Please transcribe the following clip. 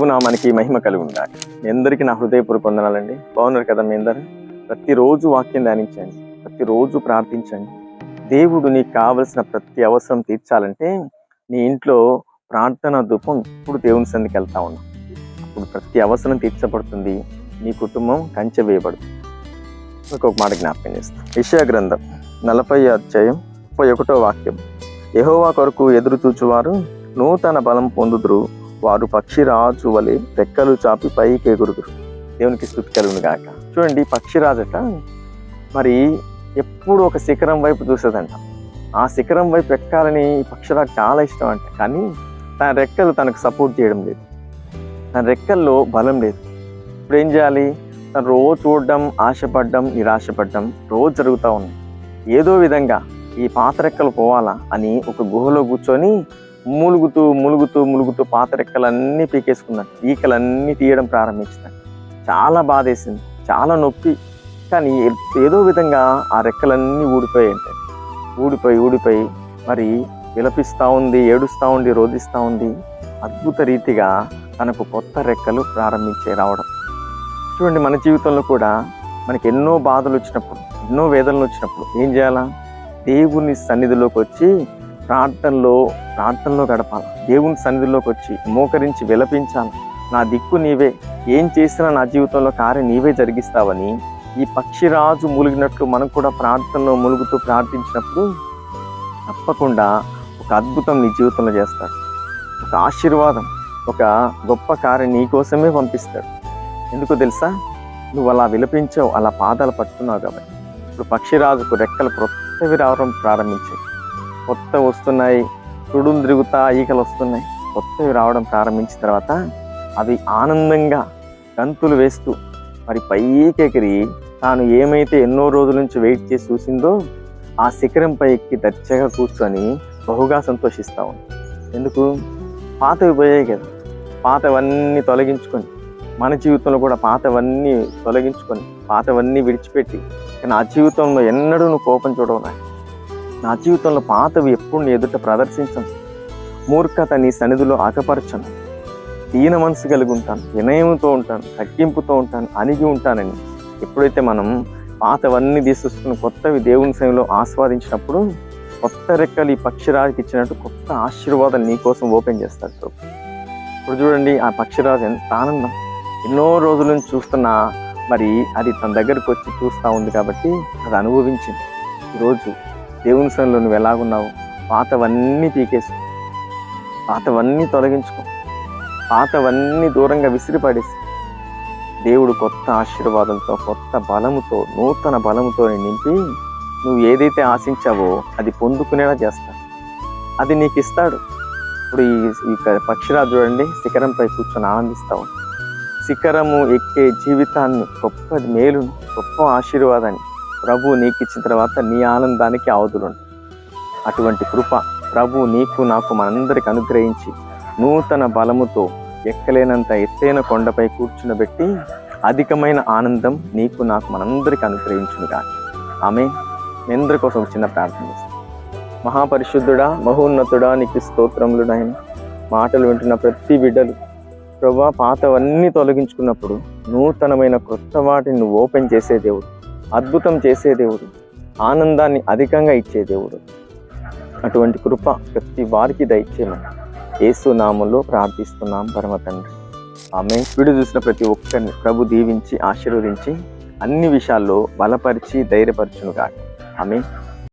ప్రభునామానికి మహిమ కలిగి ఉండాలి. మీ అందరికీ నా హృదయపూర్వక వందనాలండి. బాగున్నారు కదా మీ అందరు? ప్రతిరోజు వాక్యం ధ్యానించండి. ప్రతిరోజు ప్రార్థించండి. దేవుడు నీకు కావలసిన ప్రతి అవసరం తీర్చాలంటే నీ ఇంట్లో ప్రార్థన ధూపం ఇప్పుడు దేవుని సందికి వెళ్తా ఉన్నాం. అప్పుడు ప్రతి అవసరం తీర్చబడుతుంది. నీ కుటుంబం కంచె వేయబడుతుంది ఇంకొక మాట జ్ఞాపకం చేస్తాం. విషయ గ్రంథం నలభై అధ్యాయం ముప్పై ఒకటో వాక్యం. యహోవా కొరకు ఎదురు చూచువారు నూతన బలం పొందుదురు. వారు పక్షిరాజు వలె రెక్కలు చాపి పైకి ఎగురుదురు. దేవునికి స్థుతి కలుగును గాక. చూడండి పక్షిరాజట మరి ఎప్పుడు ఒక శిఖరం వైపు చూసేదంట. ఆ శిఖరం వైపు ఎక్కాలని ఈ పక్షిరాజు చాలా ఇష్టం అంట. కానీ తన రెక్కలు తనకు సపోర్ట్ చేయడం లేదు. తన రెక్కల్లో బలం లేదు. ఇప్పుడు ఏం చేయాలి? తను రోజు చూడడం ఆశపడ్డం నిరాశపడ్డం రోజు జరుగుతూ ఉంది. ఏదో విధంగా ఈ పాత రెక్కలు పోవాలా అని ఒక గుహలో కూర్చొని మూలుగుతూ ములుగుతూ ములుగుతూ పాత రెక్కలన్నీ పీకేసుకున్నాడు. ఈకలన్నీ తీయడం ప్రారంభించినాడు. చాలా బాధేసింది. చాలా నొప్పి. కానీ ఏదో విధంగా ఆ రెక్కలన్నీ ఊడిపోయాయి ఊడిపోయి ఊడిపోయి మరి విలపిస్తూ ఉంది ఏడుస్తూ ఉంది రోధిస్తూ ఉంది. అద్భుత రీతిగా తనకు కొత్త రెక్కలు ప్రారంభించే రావడం. చూడండి మన జీవితంలో కూడా మనకి ఎన్నో బాధలు వచ్చినప్పుడు ఎన్నో వేదనలు వచ్చినప్పుడు ఏం చేయాలా? దేవుని సన్నిధిలోకి వచ్చి ప్రార్థనలో ప్రార్థనలో గడపాలి. దేవుని సన్నిధిలోకి వచ్చి మోకరించి విలపించాలి. నా దిక్కు నీవే. ఏం చేసినా నా జీవితంలో కార్యం నీవే జరిగిస్తావని ఈ పక్షిరాజు ములిగినట్లు మనం కూడా ప్రార్థనలో ములుగుతూ ప్రార్థించినప్పుడు తప్పకుండా ఒక అద్భుతం నీ జీవితంలో చేస్తాడు. ఒక ఆశీర్వాదం ఒక గొప్ప కార్యం నీ కోసమే పంపిస్తాడు. ఎందుకు తెలుసా? నువ్వు అలా విలపించావు అలా పాదాలు పట్టుకున్నావు కాబట్టి. ఇప్పుడు పక్షిరాజుకు రెక్కలు కొత్తవి రావడం ప్రారంభించాయి. కొత్త వస్తున్నాయి తుడులు తిరుగుతా ఈకలు వస్తున్నాయి. కొత్తవి రావడం ప్రారంభించిన తర్వాత అవి ఆనందంగా గంతులు వేస్తూ మరి పైకి తాను ఏమైతే ఎన్నో రోజుల నుంచి వెయిట్ చేసి చూసిందో ఆ శిఖరంపై ఎక్కి దర్జగా కూర్చొని బహుగా సంతోషిస్తా ఉంది. ఎందుకు? పాతవి పోయాయి కదా. పాతవన్నీ తొలగించుకొని మన జీవితంలో కూడా పాతవన్నీ తొలగించుకొని పాతవన్నీ విడిచిపెట్టి నా జీవితంలో ఎన్నడూ నువ్వు కోపం చూడవు నాకు నా జీవితంలో పాతవి ఎప్పుడు నీ ఎదుట ప్రదర్శించను. మూర్ఖత నీ సన్నిధిలో ఆకపరచను దీన మనసు కలిగి ఉంటాను. వినయంతో ఉంటాను. తగ్గింపుతో ఉంటాను. అణిగి ఉంటానని. ఎప్పుడైతే మనం పాతవన్నీ తీసుకుని కొత్తవి దేవుని సమయంలో ఆస్వాదించినప్పుడు కొత్త రెక్కలు ఈ పక్షిరాజుకి ఇచ్చినట్టు కొత్త ఆశీర్వాదం నీ కోసం ఓపెన్ చేస్తాడు ప్రభు. ఇప్పుడు చూడండి ఆ పక్షిరాజు ఎంత ఆనందం. ఎన్నో రోజుల నుంచి చూస్తున్నా మరి అది తన దగ్గరకు వచ్చి చూస్తూ ఉంది కాబట్టి అది అనుభవించింది. ఈరోజు దేవుని సన్నిలో నువ్వు ఎలాగున్నావు పాతవన్నీ పీకేసు పాతవన్నీ తొలగించుకో. పాతవన్నీ దూరంగా విసిరిపడేసి. దేవుడు కొత్త ఆశీర్వాదంతో కొత్త బలముతో నూతన బలముతో నింపి నువ్వు ఏదైతే ఆశించావో అది పొందుకునేలా చేస్తాడు. అది నీకు ఇస్తాడు. ఇప్పుడు ఈ ఈ పక్షిరాజు చూడండి శిఖరంపై కూర్చొని ఆనందిస్తావు శిఖరము ఎక్కే జీవితాన్ని గొప్ప మేలును గొప్ప ఆశీర్వాదాన్ని ప్రభు నీకు ఇచ్చిన తర్వాత నీ ఆనందానికి అవధులుంటాయి అటువంటి కృప ప్రభు నీకు నాకు మనందరికి అనుగ్రహించి నూతన బలముతో ఎక్కలేనంత ఎత్తైన కొండపై కూర్చునబెట్టి అధికమైన ఆనందం నీకు నాకు మనందరికి అనుగ్రహించునుగా ఆమె మీ అందరి కోసం చిన్న ప్రార్థన చేస్తాం. మహాపరిశుద్ధుడా మహోన్నతుడా నీకు స్తోత్రములు నాయన మాటలు వింటున్న ప్రతి బిడ్డలు ప్రభా పాతవన్నీ తొలగించుకున్నప్పుడు నూతనమైన కొత్త వాటిని నువ్వు ఓపెన్ చేసే దేవుడు. అద్భుతం చేసే దేవుడు ఆనందాన్ని అధికంగా ఇచ్చే దేవుడు. అటువంటి కృప ప్రతి వారికి దయచేయమని యేసు నామంలో ప్రార్థిస్తున్నాం పరమ తండ్రి. ఆమె వీడియో చూసిన ప్రతి ఒక్కరిని ప్రభు దీవించి ఆశీర్వదించి అన్ని విషయాల్లో బలపరిచి ధైర్యపరచునుగా ఆమె